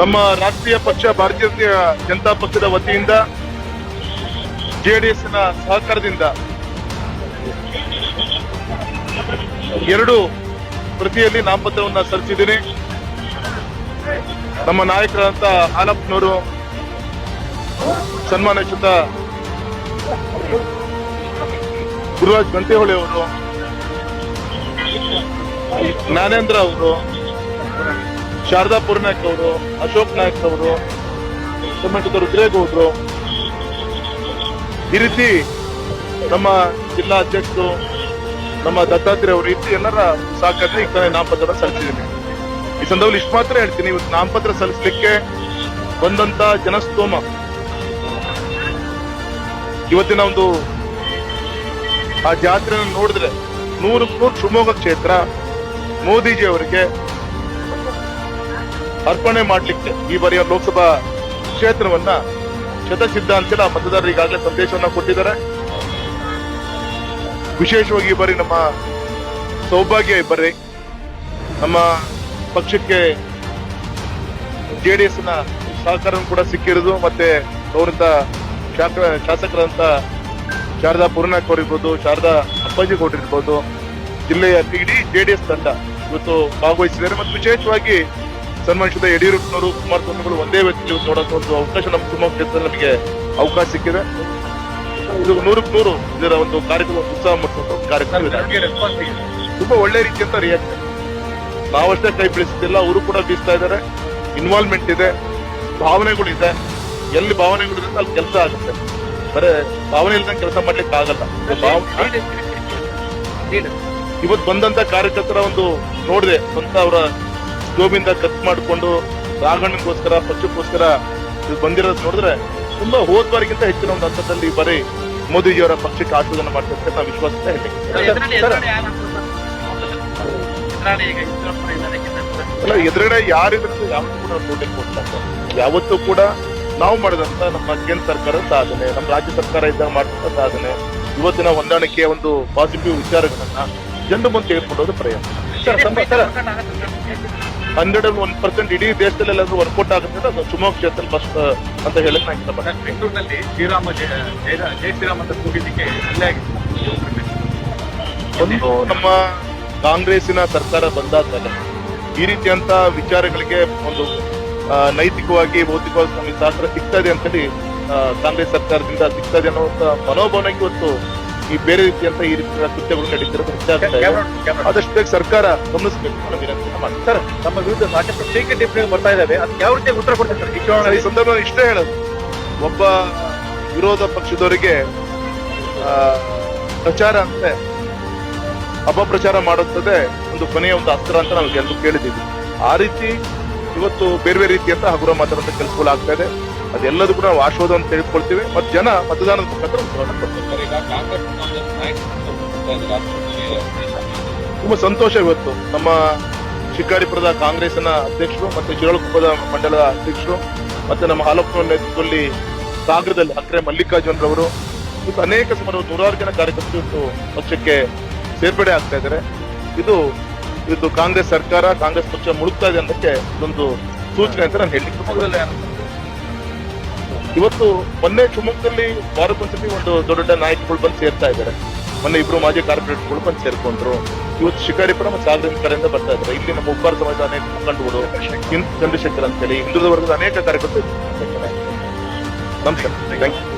ನಮ್ಮ ರಾಷ್ಟ್ರೀಯ ಪಕ್ಷ, ಭಾರತೀಯ ಜನತಾ ಪಕ್ಷದ ವತಿಯಿಂದ ಜೆಡಿಎಸ್ನ ಸಹಕಾರದಿಂದ ಎರಡು ಪ್ರತಿಯಲ್ಲಿ ನಾಮಪತ್ರವನ್ನ ಸಲ್ಲಿಸಿದ್ದೀನಿ. ನಮ್ಮ ನಾಯಕರಾದಂತ ಹಾಲಪ್ಪನವರು ಸನ್ಮಾನಚ್ಯುತ ಗುರುರಾಜ್ ಗಂಟೆಹೊಳೆ ಅವರು, ಜ್ಞಾನೇಂದ್ರ ಅವರು ಶಾರದಾ ಪುರ್ನಾಯಕ್ ಅವರು ಅಶೋಕ್ ನಾಯಕ್ ಅವರು ಸಂಬಂಧಿತ ರುದ್ರೇಗೌಡರು ಈ ರೀತಿ ನಮ್ಮ ಜಿಲ್ಲಾ ಅಧ್ಯಕ್ಷರು, ನಮ್ಮ ದತ್ತಾತ್ರೇಯ ಅವರು ಇಟ್ಟು ಎಲ್ಲರ ಸಾಕಷ್ಟು ಈಗ ನಾಮಪತ್ರ ಸಲ್ಲಿಸಿದ್ದೀನಿ. ಈ ಸಂದರ್ಭದಲ್ಲಿ ಇಷ್ಟು ಮಾತ್ರ ಹೇಳ್ತೀನಿ, ಇವತ್ತು ನಾಮಪತ್ರ ಸಲ್ಲಿಸಲಿಕ್ಕೆ ಬಂದಂತ ಜನಸ್ತೋಮ. ಇವತ್ತಿನ ಒಂದು ಆ ಜಾತ್ರೆಯನ್ನು ನೋಡಿದ್ರೆ ನೂರು ನೂರು ಶಿವಮೊಗ್ಗ ಕ್ಷೇತ್ರ ಮೋದಿಜಿ ಅವರಿಗೆ ಅರ್ಪಣೆ ಮಾಡ್ಲಿಕ್ಕೆ ಈ ಬಾರಿಯ ಲೋಕಸಭಾ ಕ್ಷೇತ್ರವನ್ನ ಶತಸಿದ್ಧ ಅಂತೇಳಿ ಆ ಮತದಾರರು ಈಗಾಗಲೇ ಸಂದೇಶವನ್ನ ಕೊಟ್ಟಿದ್ದಾರೆ. ವಿಶೇಷವಾಗಿ ಈ ಬಾರಿ ನಮ್ಮ ಸೌಭಾಗ್ಯ ಈ ಬಾರಿ ನಮ್ಮ ಪಕ್ಷಕ್ಕೆ ಜೆಡಿಎಸ್ನ ಸಹಕಾರ ಕೂಡ ಸಿಕ್ಕಿರೋದು ಮತ್ತೆ ಶಾಸಕ ಶಾಸಕರಂತ ಶಾರದಾ ಪೂರ್ಣಾಕ್ ಅವರಿರ್ಬೋದು, ಶಾರದಾ ಅಪ್ಪಾಜಿ ಕೋಟ್ ಇರ್ಬೋದು, ಜಿಲ್ಲೆಯ ಇಡೀ ಜೆಡಿಎಸ್ ತಂಡ ಇವತ್ತು ಭಾಗವಹಿಸಿದ್ದಾರೆ. ಮತ್ತು ವಿಶೇಷವಾಗಿ ಸನ್ಮಾನಿಸಿದ ಯಡಿಯೂರಪ್ಪನವರು ಕುಮಾರಸ್ವಾಮಿಗಳು ಒಂದೇ ವ್ಯಕ್ತಿ ನೋಡೋಂಥ ಒಂದು ಅವಕಾಶ ನಮ್ಮ ಶಿವಮೊಗ್ಗ ಕ್ಷೇತ್ರದಲ್ಲಿ ನಮಗೆ ಅವಕಾಶ ಸಿಕ್ಕಿದೆ. ಇದು ನೂರಕ್ಕೆ ನೂರು ಇದರ ಒಂದು ಕಾರ್ಯಕ್ರಮ ಉತ್ಸಾಹ ಮೂಡಿಸುವಂತ ಒಂದು ಕಾರ್ಯಕ್ರಮ ಇದೆ. ತುಂಬಾ ಒಳ್ಳೆ ರೀತಿ ಅಂತ ರಿಯಾಕ್ಟ್ ನಾವಷ್ಟೇ ಕೈ ಬೀಳಿಸ್ತಿಲ್ಲ ಅವರು ಕೂಡ ಬೀಸ್ತಾ ಇದ್ದಾರೆ. ಇನ್ವಾಲ್ವ್ಮೆಂಟ್ ಇದೆ ಭಾವನೆಗಳು ಇದೆ. ಎಲ್ಲಿ ಭಾವನೆಗಳು ಇದೆ ಅಲ್ಲಿ ಕೆಲಸ ಆಗುತ್ತೆ. ಬರೇ ಭಾವನೆ ಇಲ್ದಂಗೆ ಕೆಲಸ ಮಾಡ್ಲಿಕ್ಕೆ ಆಗಲ್ಲ. ಇವತ್ತು ಬಂದಂತ ಕಾರ್ಯಕರ್ತರ ಒಂದು ನೋಡಿದೆ ಸ್ವಂತ ಅವರ ಜೋಬಿಂದ ಕತ್ ಮಾಡಿಕೊಂಡು ರಾಗಣಿಗೋಸ್ಕರ ಪಕ್ಷಕ್ಕೋಸ್ಕರ ಇದು ಬಂದಿರೋದು ನೋಡಿದ್ರೆ ತುಂಬಾ ಹೋದ್ವಾರಿಗಿಂತ ಹೆಚ್ಚಿನ ಒಂದು ಹಂತದಲ್ಲಿ ಬರೀ ಮೋದಿಜಿಯವರ ಪಕ್ಷಕ್ಕೆ ಆಶೋಧನೆ ಮಾಡ್ತಾರೆ ನಾವು ವಿಶ್ವಾಸ ಹೇಳಿ ಅಲ್ಲ ಎದುರುಗಡೆ ಯಾರಿದ್ರು ಯಾವತ್ತೂ ಕೂಡ ನೋಟಿಸ್ ಕೊಡ್ತಾರೆ ಯಾವತ್ತೂ ಕೂಡ ನಾವು ಮಾಡಿದಂತ ನಮ್ಮ ಕೇಂದ್ರ ಸರ್ಕಾರ ಸಾಧನೆ ನಮ್ಮ ರಾಜ್ಯ ಸರ್ಕಾರ ಇದ್ದಾಗ ಮಾಡಿದಂತ ಸಾಧನೆ ಇವತ್ತಿನ ಹೊಂದಾಣಿಕೆಯ ಒಂದು ಪಾಸಿಟಿವ್ ವಿಚಾರಗಳನ್ನ ಜನರು ಮುಂದೆ ತೆಗೆದುಕೊಂಡು ಸರ್ ಪ್ರಯತ್ನ ಹಂಡ್ರೆಡ್ ಅಂಡ್ ಒನ್ ಪರ್ಸೆಂಟ್ ಇಡೀ ದೇಶದಲ್ಲಿ ಎಲ್ಲಾದ್ರೂ ವರ್ಕೌಟ್ ಆಗುತ್ತೆ ಅದು ಶಿವಮೊಗ್ಗ ಕ್ಷೇತ್ರ ಫಸ್ಟ್ ಅಂತ ಹೇಳಕ್ ನಾನು ಇಷ್ಟಪಡ್ತೀನಿ. ಬೆಂಗಳೂರಿನಲ್ಲಿ ಶ್ರೀರಾಮ ಜಯ ಶ್ರೀರಾಮ್ ಅಂತ ಕೂಗಿದ್ದಕ್ಕೆ ಅಲ್ಲೇ ಆಗಿತ್ತು. ಒಂದು ನಮ್ಮ ಕಾಂಗ್ರೆಸ್ಸಿನ ಸರ್ಕಾರ ಬಂದಾದ್ಮೇಲೆ ಈ ರೀತಿಯಂತ ವಿಚಾರಗಳಿಗೆ ಒಂದು ನೈತಿಕವಾಗಿ ಭೌತಿಕವಾಗಿ ನಮಗೆ ಸಹಕಾರ ಸಿಗ್ತದೆ ಅಂತೇಳಿ ಕಾಂಗ್ರೆಸ್ ಸರ್ಕಾರದಿಂದ ಸಿಗ್ತದೆ ಅನ್ನೋ ಮನೋಭಾವನೆಗೆ ಇವತ್ತು ಈ ಬೇರೆ ರೀತಿಯಂತ ಈ ರೀತಿಯ ಕೃತ್ಯಗಳು ನಡೀತಿರೋದು ಹೆಚ್ಚಾಗ್ತಾ ಇದೆ. ಆದಷ್ಟು ಬೇಗ ಸರ್ಕಾರ ಗಮನಿಸಬೇಕು ನಮ್ಮ ವಿನಂತಿಯನ್ನ ಸರ್ ನಮ್ಮ ವಿರುದ್ಧ ಸಾಕಷ್ಟು ಟೀಕೆ ಟಿಪ್ಪಣಿಗಳು ಬರ್ತಾ ಇದ್ದಾವೆ ಅದಕ್ಕೆ ಯಾವ ರೀತಿ ಉತ್ತರ ಕೊಡ್ತಾರೆ ಸರ್? ಈ ಸಂದರ್ಭ ಸಂದರ್ಭದಲ್ಲಿ ಇಷ್ಟೇ ಹೇಳೋದು. ಒಬ್ಬ ವಿರೋಧ ಪಕ್ಷದವರಿಗೆ ಪ್ರಚಾರ ಅಂತೆ ಅಪಪ್ರಚಾರ ಮಾಡುತ್ತದೆ ಒಂದು ಕೊನೆಯ ಒಂದು ಅಸ್ತ್ರ ಅಂತ ನಾವು ಎಲ್ಲರೂ ಕೇಳಿದ್ದೀವಿ. ಆ ರೀತಿ ಇವತ್ತು ಬೇರೆ ಬೇರೆ ರೀತಿಯಂತ ಹಗುರ ಮಾತಾಡುವಂತ ಕೆಲಸಗಳು ಆಗ್ತಾ ಇದೆ. ಅದೆಲ್ಲದೂ ಕೂಡ ನಾವು ಅಂತ ತೆಗೆದುಕೊಳ್ತೀವಿ. ಮತ್ತು ಜನ ಮತದಾನದ ಮುಖಾಂತರ ತುಂಬಾ ಸಂತೋಷ ಇವತ್ತು. ನಮ್ಮ ಶಿಕಾರಿಪುರದ ಕಾಂಗ್ರೆಸ್ನ ಅಧ್ಯಕ್ಷರು ಮತ್ತೆ ಶಿರಾಳಕೊಪ್ಪದ ಮಂಡಲದ ಅಧ್ಯಕ್ಷರು ಮತ್ತೆ ನಮ್ಮ ಹಾಲಪ್ಪನ ನೇತೃತ್ವದಲ್ಲಿ ಸಾಗರದಲ್ಲಿ ಅಕ್ರೆ ಮಲ್ಲಿಕಾರ್ಜುನ್ ರವರು. ಇವತ್ತು ಅನೇಕ ಸುಮಾರು ನೂರಾರು ಜನ ಕಾರ್ಯಕರ್ತರು ಇವತ್ತು ಪಕ್ಷಕ್ಕೆ ಸೇರ್ಪಡೆ ಆಗ್ತಾ ಇದ್ದಾರೆ. ಇದು ಇವತ್ತು ಕಾಂಗ್ರೆಸ್ ಸರ್ಕಾರ, ಕಾಂಗ್ರೆಸ್ ಪಕ್ಷ ಮುಳುಗ್ತಾ ಇದೆ ಅನ್ನೋದಕ್ಕೆ ಇದೊಂದು ಸೂಚನೆ ಅಂತ ನಾನು ಹೇಳಿ ಇವತ್ತು ಮೊನ್ನೆ ಶಿವಮೊಗ್ಗದಲ್ಲಿ ವಾರಕ್ಕೊಂದ್ಸತಿ ಒಂದು ದೊಡ್ಡ ದೊಡ್ಡ ನಾಯಕಗಳು ಬಂದು ಸೇರ್ತಾ ಇದ್ದಾರೆ. ಮೊನ್ನೆ ಇಬ್ರು ಮಾಜಿ ಕಾರ್ಪೊರೇಟ್ಗಳು ಬಂದು ಸೇರ್ಕೊಂಡ್ರು. ಇವತ್ತು ಶಿಕಾರಿಪುರ ಮತ್ತು ಸಾಗರ ಕಡೆಯಿಂದ ಬರ್ತಾ ಇದ್ರು. ಇಲ್ಲಿ ನಮ್ಮ ಉಪ್ಪಾರ ಸಮಾಜದ ಅನೇಕ ಮುಖಂಡಗಳು ಚಂದ್ರಶೇಖರ್ ಅಂತೇಳಿ ಹಿಂದುಳಿದ ವರ್ಗದ ಅನೇಕ ಕಾರ್ಯಕರ್ತರು. ನಮಸ್ಕಾರ. Thank you